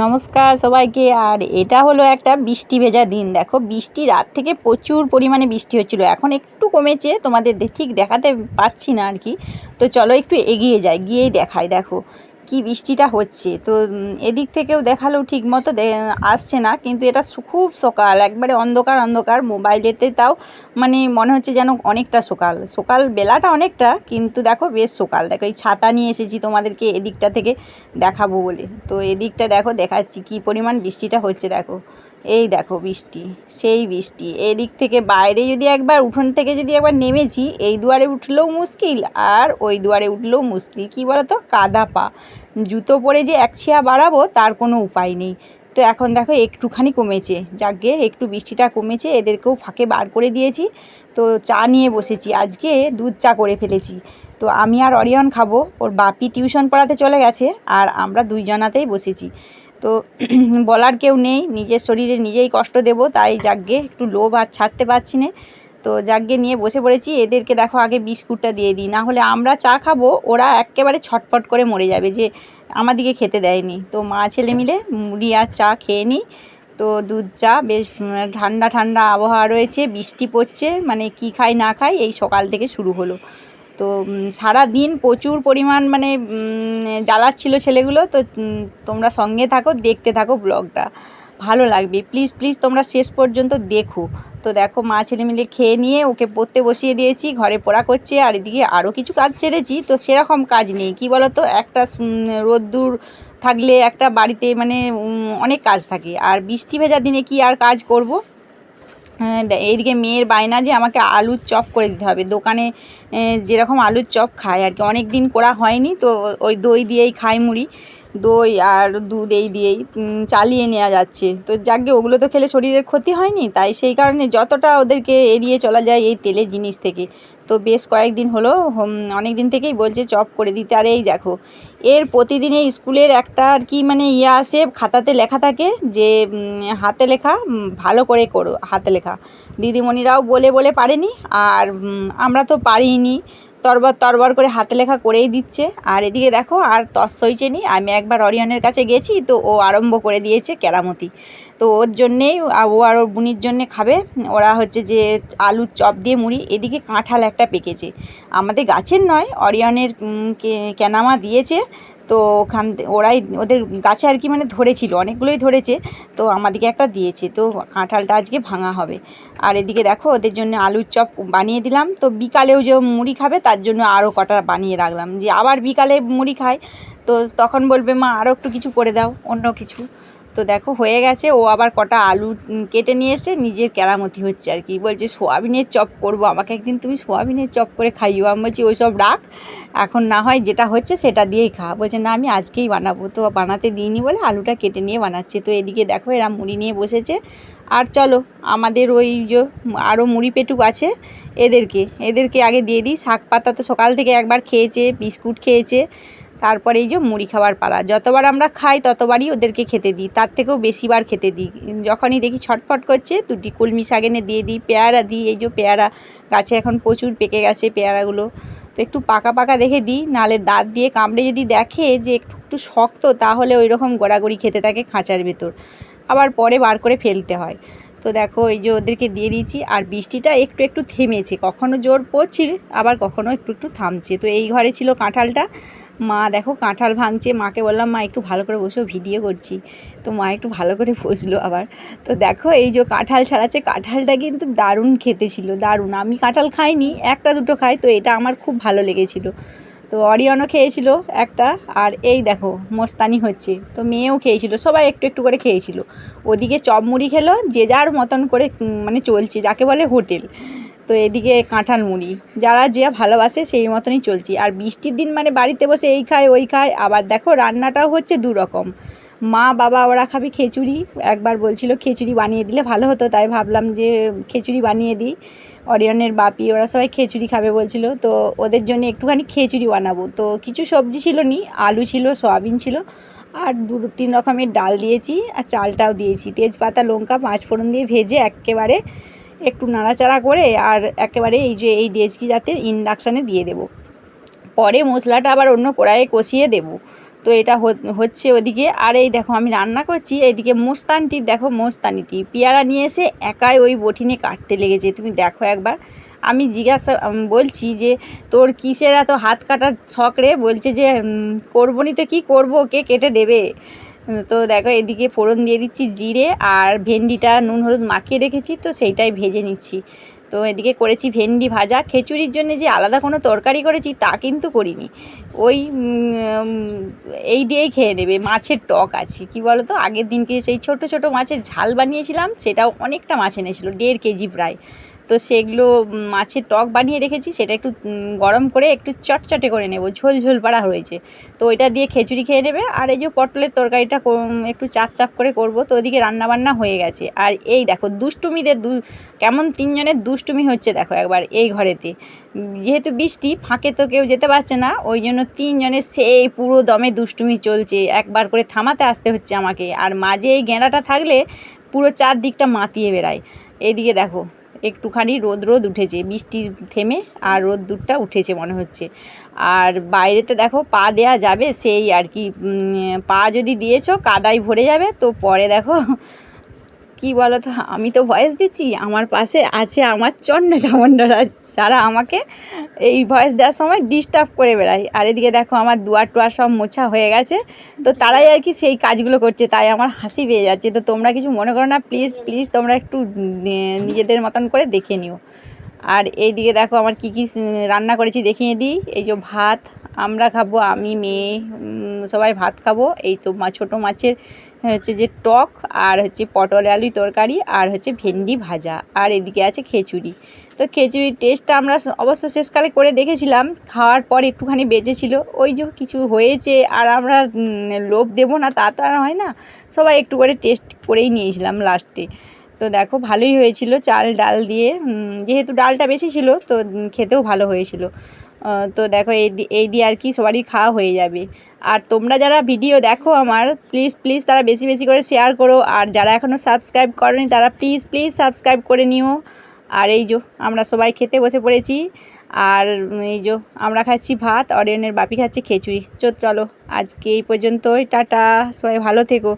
নমস্কার সবাইকে, আর এটা হলো একটা বৃষ্টি ভেজা দিন। দেখো, বৃষ্টি রাত থেকে প্রচুর পরিমাণে বৃষ্টি হচ্ছিল। এখন একটু কমেছে, তোমাদের ঠিক দেখাতে পারছি না আর কি। তো চলো একটু এগিয়ে যাই, গিয়েই দেখাই, দেখো। কি বৃষ্টিটা হচ্ছে? তো এদিক থেকেও দেখালেও ঠিক মতো আসছে না, কিন্তু এটা খুব সকাল, একবারে অন্ধকার অন্ধকার। মোবাইলেতে তাও মানে মনে হচ্ছে যেন অনেকটা সকাল। সকাল বেলাটা অনেকটা, কিন্তু দেখো বেশ সকাল। দেখো এই ছাতা নিয়ে এসেছি তোমাদেরকে এদিকটা থেকে দেখাবো বলে। তো এদিকটা দেখো দেখাচ্ছি কি পরিমাণ বৃষ্টিটা হচ্ছে, দেখো। এই দেখো বৃষ্টি, সেই বৃষ্টি। এদিক থেকে বাইরে যদি একবার, উঠোন থেকে যদি একবার নেমেছি, এই দুয়ারে উঠলেও মুশকিল আর ওই দুয়ারে উঠলেও মুশকিল। কী বলো তো কাদা পা। জুতো পরে যে এক ছিয়া বাড়াবো, তার কোনো উপায় নেই। তো এখন দেখো একটুখানি কমেছে। যাকে একটু বৃষ্টিটা কমেছে, এদেরকেও ফাঁকে বার করে দিয়েছি। তো চা নিয়ে বসেছি। আজকে দুধ চা করে ফেলেছি। তো আমি আর অরিয়ন খাব। ওর বাপি টিউশন পড়াতে চলে গেছে আর আমরা দুইজনাতেই বসেছি। তো বলার কেউ নেই। নিজের শরীরে নিজেই কষ্ট দেব, তাই যাকগে একটু লোভ আর ছাড়তে পারছি না। তো যাকগে নিয়ে বসে পড়েছি, এদেরকে দেখো আগে বিস্কুটটা দিয়ে দিই, না হলে আমরা চা খাব, ওরা একেবারে ছটফট করে মরে যাবে যে আমাদিকে খেতে দেয়নি। তো মা ছেলে মিলে মুড়ি আর চা খেয়ে নিই। তো দুধ, চা, বেশ ঠান্ডা ঠান্ডা আবহাওয়া রয়েছে, বৃষ্টি পড়ছে মানে কি খাই না খাই এই সকাল থেকে শুরু হলো। তো সারা দিন প্রচুর পরিমাণ মানে জ্বালাচ্ছিল ছেলেগুলো। তো তোমরা সঙ্গে থাকো, দেখতে থাকো ব্লগটা। ভালো লাগবে। প্লিজ প্লিজ তোমরা শেষ পর্যন্ত দেখো। তো দেখো, মা ছেলে মিলে খেয়ে নিয়ে ওকে পড়তে বসিয়ে দিয়েছি, ঘরে পড়া করছে, আর এদিকে আরও কিছু কাজ সেরেছি। তো সেরকম কাজ নেই। কি বলো তো একটা রোদ্দুর থাকলে একটা বাড়িতে মানে অনেক কাজ থাকে। আর বৃষ্টি ভেজা দিনে কি আর কাজ করব? এইদিকে মেয়ের বায়না যে আমাকে আলুর চপ করে দিতে হবে। দোকানে যেরকম আলুর চপ খায় আর কি। অনেক দিন করা হয়নি, তো ওই দই দিয়েই খাই মুড়ি। দই আর দুধ এই দিয়েই চালিয়ে নেওয়া যাচ্ছে। তো যাকে ওগুলো তো খেলে শরীরের ক্ষতি হয়নি, তাই সেই কারণে যতটা ওদেরকে এড়িয়ে চলা যায় এই তেলের জিনিস থেকে। তো বেশ কয়েকদিন হলো অনেক দিন থেকেই বলছে চপ করে দিতে। আর এই দেখো এর প্রতিদিনে স্কুলের একটা আর কি মানে ইয়ে আসে, খাতাতে লেখা থাকে যে হাতে লেখা ভালো করে করো, হাতে লেখা। দিদিমণিরাও বলে বলে পারেনি আর আমরা তো পারিনি। তরবর তরবর করে হাতে লেখা করেই দিচ্ছে। আর এদিকে দেখো, আর তস চেনি আমি একবার অরিয়নের কাছে গেছি তো ও আরম্ভ করে দিয়েছে কেরামতি। তো ওর জন্যেই ও আর ওর বুনির জন্যে খাবে। ওরা হচ্ছে যে আলুর চপ দিয়ে মুড়ি, এদিকে কাঁঠাল একটা পেকেছে। আমাদের গাছের নয়, অরিয়নের কেনামা দিয়েছে। তো ওখান ওরাই ওদের গাছে আর কি মানে ধরেছিল, অনেকগুলোই ধরেছে। তো আমাদেরকে একটা দিয়েছে, তো কাঁঠালটা আজকে ভাঙা হবে। আর এদিকে দেখো, ওদের জন্য আলুর চপ বানিয়ে দিলাম। তো বিকালেও যে মুড়ি খাবে, তার জন্য আরও কটা বানিয়ে রাখলাম। যে আবার বিকালে মুড়ি খায়, তো তখন বলবে, মা আরও একটু কিছু করে দাও, অন্য কিছু। তো দেখো, হয়ে গেছে। ও আবার কটা আলু কেটে নিয়ে এসে নিজের কেরামতি হচ্ছে আর কি। বলছে, সোয়াবিনের চপ করব। আমাকে একদিন তুমি সোয়াবিনের চপ করে খাইও। আমি বলছি ওই সব রাখ। এখন না হয় যেটা হচ্ছে সেটা দিয়েই খা। বলছে, না, আমি আজকেই বানাবো। তো বানাতে দিইনি বলে আলুটা কেটে নিয়ে বানাচ্ছে। তো এদিকে দেখো, এরা মুড়ি নিয়ে বসেছে। আর চলো, আমাদের ওই যে আরও মুড়ি পেটুক আছে এদেরকে। এদেরকে আগে দিয়ে দিই। শাক পাতা তো সকাল থেকে একবার খেয়েছে, বিস্কুট খেয়েছে। তারপরে এই যে মুড়ি খাবার পালা। যতবার আমরা খাই, ততবারই ওদেরকে খেতে দিই। তার থেকেও বেশিবার খেতে দিই। যখনই দেখি ছটফট করছে, দুটি কলমি শাক এনে দিয়ে দিই, পেয়ারা দিই। এই যে পেয়ারা, গাছে এখন প্রচুর পেকে গেছে পেয়ারাগুলো। তো একটু পাকা পাকা দেখে দিই, নালে দাঁত দিয়ে কামড়ে যদি দেখে যে একটু একটু শক্ত, তাহলে ওই রকম গড়াগড়ি খেতে থাকে খাঁচার ভেতর। আবার পরে বার করে ফেলতে হয়। তো দেখো, এই যে ওদেরকে দিয়ে দিয়েছি, আর বৃষ্টিটা একটু একটু থেমেছে। কখনো জোর পড়ছিল, আবার কখনো একটু একটু থামছে। তো এই ঘরে ছিল কাঁঠালটা। মা দেখো কাঁঠাল ভাঙছে, মাকে বললাম, মা, একটু ভালো করে বসেও ভিডিও করছি। তো মা একটু ভালো করে বসল আবার। তো দেখো, এই যে কাঁঠাল ছাড়াচ্ছে, কাঁঠালটা কিন্তু দারুণ খেতে ছিল, দারুণ। আমি কাঁঠাল খাইনি, একটা দুটো খাই, তো এটা আমার খুব ভালো লেগেছিল। তো অরিয়নও খেয়েছিল একটা, আর এই দেখো, মোস্তানি হচ্ছে। তো মেয়েও খেয়েছিল, সবাই একটু একটু করে খেয়েছিল। ওদিকে চপ মুড়ি খেলো, যে যার মতন করে মানে চলছে, যাকে বলে হোটেল। তো এদিকে কাঁঠাল মুড়ি যারা যে ভালোবাসে সেই মতনই চলছি। আর বৃষ্টির দিন মানে বাড়িতে বসে এই খায়, ওই খায়। আবার দেখো রান্নাটাও হচ্ছে দু রকম মা, বাবা, ওরা খাবে খিচুড়ি। একবার বলছিল খিচুড়ি বানিয়ে দিলে ভালো হতো, তাই ভাবলাম যে খিচুড়ি বানিয়ে দিই। অরিয়নের বাপি, ওরা সবাই খিচুড়ি খাবে বলছিল। তো ওদের জন্য একটুখানি খিচুড়ি বানাবো। তো কিছু সবজি ছিল নি, আলু ছিল, সয়াবিন ছিল। আর দু, তিন রকমের ডাল দিয়েছি আর চালটাও দিয়েছি। তেজপাতা, লঙ্কা পাঁচ ফোড়ন দিয়ে ভেজে একেবারে একটু নাড়াচাড়া করে আর একেবারে এই যে এই ডেচকি জাতের ইন্ডাকশানে দিয়ে দেবো। পরে মশলাটা আবার অন্য কড়াইয়ে কষিয়ে দেবো। তো এটা হচ্ছে ওদিকে। আর এই দেখো আমি রান্না করছি এইদিকে মোস্তানটি দেখো মোস্তানিটি। পেয়ারা নিয়ে এসে একাই ওই বটিনে কাটতে লেগেছে। তুমি দেখো একবার। আমি জিজ্ঞাসা বলছি যে তোর কিসের এত হাত কাটার শখ রে? বলছে যে উম, করবনি তো কী করব? কে কেটে দেবে? তো দেখো, এদিকে ফোড়ন দিয়ে দিচ্ছি জিরে আর ভেন্ডিটা নুন হলুদ মাখিয়ে রেখেছি, তো সেইটাই ভেজে নিচ্ছি। তো এদিকে করেছি ভেন্ডি ভাজা। খিচুড়ির জন্য যে আলাদা কোনো তরকারি করেছি তা কিন্তু করিনি। ওই এই দিয়েই খেয়ে নেবে, মাছের টক আছে। কি বলো তো আগের দিনকে সেই ছোট ছোট মাছের ঝাল বানিয়েছিলাম, সেটাও অনেকটা মাছ এনেছিল, দেড় কেজি প্রায়। তো সেগুলো মাছের টক বানিয়ে রেখেছি, সেটা একটু গরম করে একটু চটচটে করে নেব, ঝোল ঝোল পাড়া হয়েছে। তো ওইটা দিয়ে খিচুড়ি খেয়ে নেবে, আর এই যে পটলের তরকারিটা একটু চাপ চাপ করে করব, তো ওইদিকে রান্নাবান্না হয়ে গেছে। আর এই দেখো, দুষ্টুমিদের দু, কেমন তিনজনের দুষ্টুমি হচ্ছে দেখো একবার এই ঘরেতে। যেহেতু বৃষ্টি, ফাঁকে তো কেউ যেতে পারছে না, ওই জন্য তিনজনের সেই পুরো দমে দুষ্টুমি চলছে, একবার করে থামাতে আসতে হচ্ছে আমাকে। আর মাঝে এই গেঁড়াটা থাকলে পুরো চারদিকটা মাতিয়ে বেড়ায়। এইদিকে দেখো একটুখানি রোদ রোদ উঠেছে। বৃষ্টি থেমে আর রোদ দূরটা উঠেছে মনে হচ্ছে। আর বাইরেতে দেখো পা দেয়া যাবে, সেই আর কি পা যদি দিয়েছ, কাদায় ভরে যাবে, তো পরে দেখো কি বলো তো আমি তো ভয়েস দিচ্ছি, আমার পাশে আছে আমার চন্ড চামণ্ডরা যারা আমাকে এই ভয়েস দেওয়ার সময় ডিস্টার্ব করে বেড়ায়। আর এদিকে দেখো আমার দুয়ার টুয়ার সব মোছা হয়ে গেছে, তো তারাই আর কি সেই কাজগুলো করছে, তাই আমার হাসি পেয়ে যাচ্ছে। তো তোমরা কিছু মনে করো না প্লিজ প্লিজ তোমরা একটু নিজেদের মতন করে দেখে নিও। আর এইদিকে দেখো আমার কি কি রান্না করেছি, দেখিয়ে দিই। এই যে ভাত, আমরা খাব, আমি, মেয়ে সবাই ভাত খাব। এই তো ছোটো মাছের হচ্ছে যে টক আর হচ্ছে পটল আলু তরকারি আর হচ্ছে ভেন্ডি ভাজা। আর এদিকে আছে খিচুড়ি। তো খিচুড়ির টেস্টটা আমরা অবশ্য শেষকালে করে দেখেছিলাম, খাওয়ার পর একটুখানি বেঁচেছিল ওই যে কিছু হয়েছে আর আমরা লোভ দেবো না, তা তো আর হয় না। সবাই একটু করে টেস্ট করেই নিয়েছিলাম লাস্টে তো দেখো, ভালোই হয়েছিল চাল, ডাল দিয়ে। যেহেতু ডালটা বেশি ছিল, তো খেতেও ভালো হয়েছিল। তো দেখো এই দিয়ে আর কি সবারই খাওয়া হয়ে যাবে। আর তোমরা যারা ভিডিও দেখো আমার প্লিজ প্লিজ তারা বেশি বেশি করে শেয়ার করো। আর যারা এখনও সাবস্ক্রাইব করেনি, তারা প্লিজ প্লিজ সাবস্ক্রাইব করে নিও। আর এই যে, আমরা সবাই খেতে বসে পড়েছি। আর এই যে, আমরা খাচ্ছি ভাত, অরিয়নের বাপি খাচ্ছে খিচুড়ি। চো, চলো, আজকে এই পর্যন্তই, টাটা, সবাই ভালো থেকো।